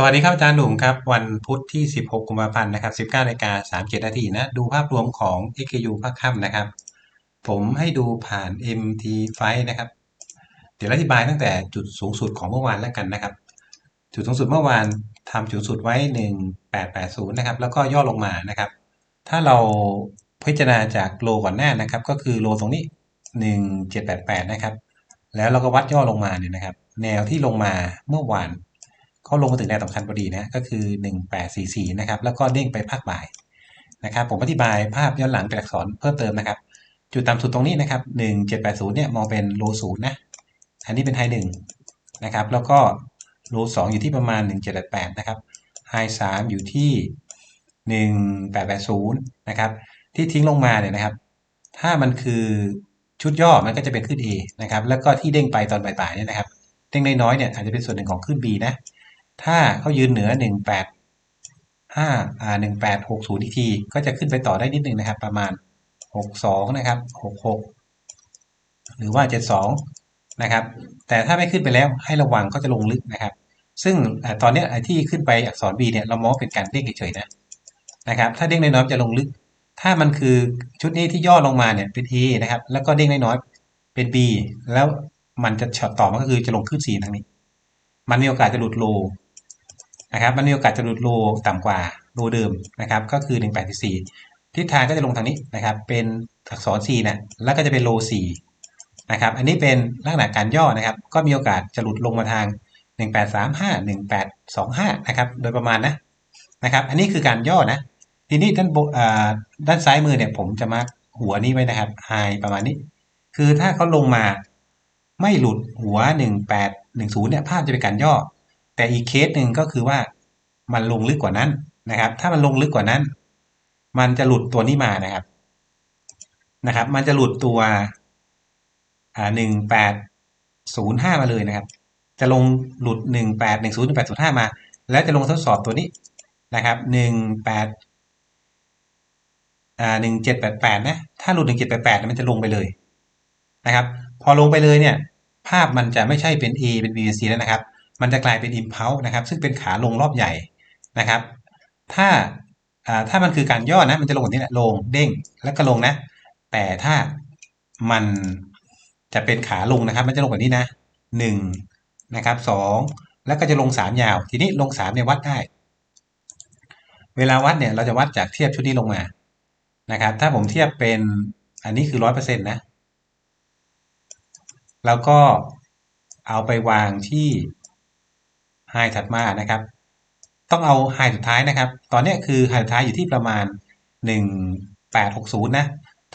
สวัสดีครับอาจารย์หนุ่มครับ วันพุธที่ 16 กุมภาพันธ์นะครับ 19นาฬิกา37นาทีนะ ดูภาพรวมของ XKU ภาคค่ำนะครับ ผมให้ดูผ่าน MT5 นะครับ เดี๋ยวอธิบายตั้งแต่จุดสูงสุดของเมื่อวานแล้วกันนะครับ จุดสูงสุดเมื่อวานทำจุดสูงสุดไว้ 1880 นะครับ แล้วก็ย่อลงมานะครับ ถ้าเราพิจารณาจากโลก่อนหน้านะครับ ก็คือโลตรงนี้ 1788 นะครับ แล้วเราก็วัดย่อลงมาเนี่ยนะครับ แนวที่ลงมาเมื่อวาน เขาลงมาถึงแนวสำคัญพอดีนะก็คือ 1844นะครับแล้วก็เด้งไปภาคบ่ายนะครับผมอธิบายภาพย้อนหลังเป็นอักษรเพิ่มเติมนะครับ จุดต่ำสุดตรงนี้นะครับ 1780เนี่ยมองเป็นโลศูนย์นะอันนี้เป็นไฮหนึ่งนะครับแล้วก็โลสองอยู่ที่ประมาณ 1788นะครับไฮสามอยู่ที่ 1880นะครับที่ทิ้งลงมาเนี่ยนะครับ ถ้ามันคือชุดย่อมันก็จะเป็นขึ้น A นะครับแล้วก็ที่เด้งไปตอนบ่ายๆเนี่ยนะครับเด้งน้อยๆเนี่ยอาจจะเป็นส่วนหนึ่งของขึ้น B นะ ถ้าเขายืนเหนือ 18 5อ่า1860อีกที ก็จะขึ้นไปต่อได้นิดนึงนะครับ ประมาณ 62 นะครับ 66 หรือว่า 72 นะครับ แต่ถ้าไม่ขึ้นไปแล้วให้ระวังก็จะลงลึกนะครับ ซึ่งตอนนี้ที่ขึ้นไปอักษร B เนี่ยเรามองเป็นการเด้งเฉยๆนะนะครับ ถ้าเด้งน้อยๆจะลงลึก ถ้ามันคือชุดนี้ที่ย่อลงมาเนี่ยเป็น A นะครับ แล้วก็เด้งน้อยๆเป็น B แล้วมันจะช็อตต่อมันก็คือจะลงขึ้น C ทางนี้ มันมีโอกาสจะหลุดโล นะครับมันมีโอกาสจะหลุดโลต่ำกว่าโลเดิมนะครับก็คือ 184 ทิศทางก็จะลงทางนี้นะครับเป็นอักษร C นะแล้วก็จะเป็นโล4นะครับอันนี้เป็นลักษณะการย่อนะครับ ก็มีโอกาสจะหลุดลงมาทาง 1835 1825นะครับโดยประมาณนะนะครับอันนี้คือการย่อนะทีนี้ด้านด้านซ้ายมือเนี่ยผมจะมาหัวนี้ไว้นะครับไฮประมาณนี้ คือถ้าเขาลงมาไม่หลุดหัว 1810เนี่ยภาพจะเป็นการย่อ แต่อีกเคสหนึ่งก็คือว่ามันลงลึกกว่านั้นนะครับ ถ้ามันลงลึกกว่านั้น มันจะหลุดตัวนี้มานะครับนะครับ มันจะหลุดตัวอ่า1805มาเลยนะครับ จะลงหลุด1810 1805มา แล้วจะลงทดสอบตัวนี้นะครับ18อ่า1788นะ ถ้าหลุด1788มันจะลงไปเลยนะครับ พอลงไปเลยเนี่ย ภาพมันจะไม่ใช่เป็น A เป็น B เป็น C แล้วนะครับ มันจะกลายเป็น impulse นะครับ ซึ่งเป็นขาลงรอบใหญ่นะครับ ถ้าถ้ามันคือการย่อนะ มันจะลงแบบนี้แหละลงเด้งแล้วก็ลงนะ แต่ถ้ามันจะเป็นขาลงนะครับ มันจะลงแบบนี้นะหนึ่งนะครับสองแล้วก็จะลงสามยาว ทีนี้ลงสามเนี่ยวัดได้ เวลาวัดเนี่ยเราจะวัดจากเทียบชุดนี้ลงมานะครับ ถ้าผมเทียบเป็นอันนี้คือร้อยเปอร์เซ็นต์นะ แล้วก็เอาไปวางที่ ไฮถัดมานะครับ ต้องเอาไฮสุดท้ายนะครับ ตอนนี้คือไฮสุดท้ายอยู่ที่ประมาณ 1860 นะ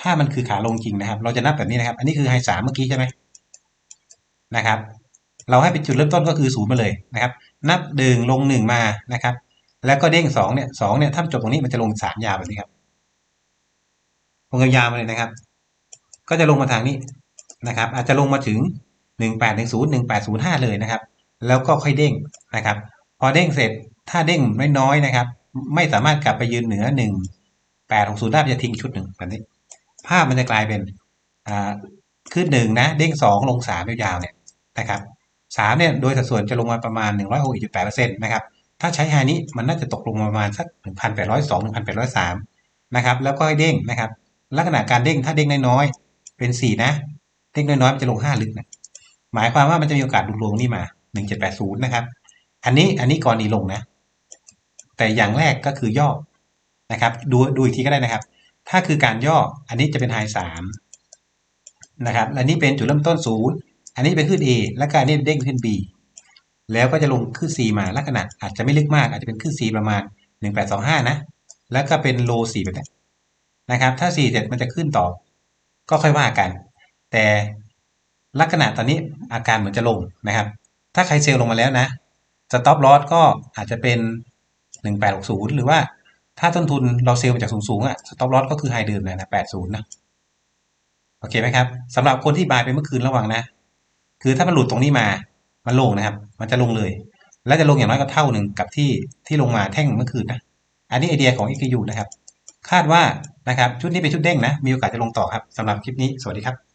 ถ้ามันคือขาลงจริงนะครับ เราจะนับแบบนี้นะครับ อันนี้คือไฮสามเมื่อกี้ใช่ไหมนะครับ เราให้เป็นจุดเริ่มต้นก็คือศูนย์มาเลยนะครับ นับดึงลงหนึ่งมานะครับ แล้วก็เด้งสองเนี่ยสองเนี่ยถ้าจบตรงนี้มันจะลงสามยาวแบบนี้ครับลงยาวมาเลยนะครับ ก็จะลงมาทางนี้นะครับ อาจจะลงมาถึง 1810 1805 เลยนะครับ แล้วก็ค่อยเด้งนะครับ พอเด้งเสร็จถ้าเด้งน้อยๆนะครับ ไม่สามารถกลับไปยืนเหนือ1860ได้จะทิ้งชุดหนึ่งแบบนี้ ภาพมันจะกลายเป็นอ่าขึ้นหนึ่งนะ เด้งสองลงสามยาวๆเนี่ยนะครับสามเนี่ยโดยสัดส่วนจะลงมาประมาณ161.8%นต์นะครับถ้าใช้ไฮนี้มันน่าจะตกลงมาประมาณสัก1,802 1,803นะครับ แล้วก็ให้เด้งนะครับ ลักษณะการเด้งถ้าเด้งน้อยๆเป็น4นะ เด้งน้อยๆมันจะลง5ลึกนะหมายความว่ามันจะมีโอกาสดูลงนี่มา 1780นะครับ อันนี้อันนี้กรณีลงนะ แต่อย่างแรกก็คือย่อนะครับ ดูดูอีกทีก็ได้นะครับ ถ้าคือการย่ออันนี้จะเป็นไฮสามนะครับอันนี้เป็นจุดเริ่มต้นศูนย์อันนี้เป็นขึ้น A แล้วก็อันนี้เด้งขึ้น B แล้วก็จะลงขึ้น C มาลักษณะอาจจะไม่ลึกมาก อาจจะเป็นขึ้น C ประมาณ 1825 นะ แล้วก็เป็นโล4แบบนี้นะครับ ถ้า 4 เสร็จมันจะขึ้นต่อ ก็ค่อยว่ากัน แต่ลักษณะตอนนี้อาการเหมือนจะลงนะครับ ถ้าใครเซลล์ลงมาแล้วนะสต็อปลอสก็อาจจะเป็น 1860 หรือว่าถ้าต้นทุนเราเซลล์มาจากสูงๆอะสต็อปลอสก็คือไฮเดิมนะนะ80 นะ โอเคไหมครับสำหรับคนที่บายไปเมื่อคืนระวังนะ คือถ้ามันหลุดตรงนี้มามันลงนะครับ มันจะลงเลย แล้วจะลงอย่างน้อยก็เท่าหนึ่งกับที่ที่ลงมาแท่งเมื่อคืนนะ อันนี้ไอเดียของ XQ นะครับ คาดว่านะครับชุดนี้เป็นชุดเด้งนะ มีโอกาสจะลงต่อครับสำหรับคลิปนี้สวัสดีครับ